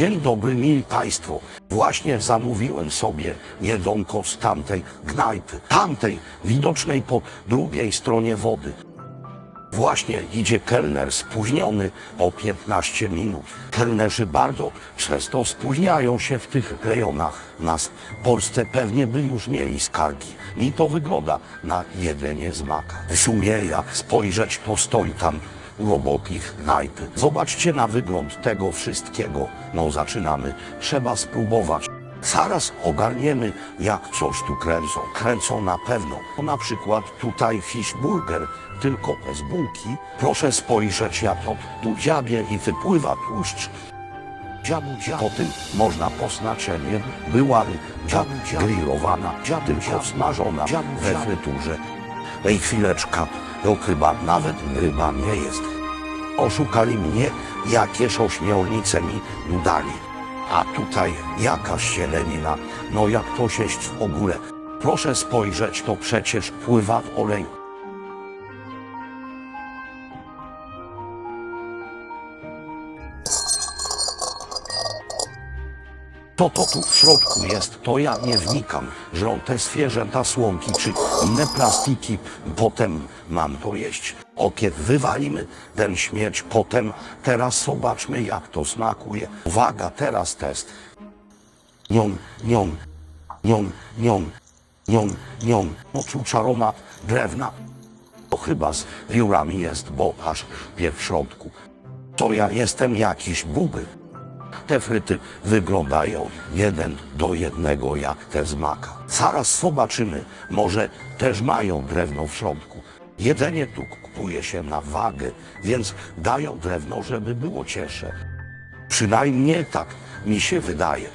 Dzień dobry, mili Państwo. Właśnie zamówiłem sobie jedzonko z tamtej knajpy, tamtej widocznej po drugiej stronie wody. Właśnie idzie kelner spóźniony o 15 minut. Kelnerzy bardzo często spóźniają się w tych rejonach. Nas w Polsce pewnie by już mieli skargi. I to wygląda na jedzenie z maka. W sumie jak spojrzeć, to stoi tam u obok ich knajpy. Zobaczcie na wygląd tego wszystkiego. No zaczynamy. Trzeba spróbować. Zaraz ogarniemy, jak coś tu kręcą. Kręcą na pewno. Na przykład tutaj fish burger, tylko bez bułki. Proszę spojrzeć, jak to tu dziabie i wypływa tłuszcz. Dziabu dziabu. Po tym można poznaczeniem byłaby dziabu dziabu. grillowana, dziabu dziabu smażona we fryturze. Ej, chwileczka, to chyba nawet ryba nie jest. Oszukali mnie, jakieś ośmiornice mi dali. A tutaj jakaś sielenina, no jak to sieść w ogóle. Proszę spojrzeć, to przecież pływa w oleju. To to tu w środku jest, to ja nie wnikam, że te zwierzęta słomki czy inne plastiki, potem mam to jeść. Okiet wywalimy ten śmierć, potem teraz zobaczmy jak to smakuje. Uwaga, teraz test. Nion, nion, nion, nion, nion, nion, oczuć aromat drewna. To chyba z wiórami jest, bo aż wie w środku. To ja jestem jakiś buby. Te fryty wyglądają jeden do jednego jak te z maka. Zaraz zobaczymy, może też mają drewno w środku. Jedzenie tu kupuje się na wagę, więc dają drewno, żeby było ciesze. Przynajmniej tak mi się wydaje.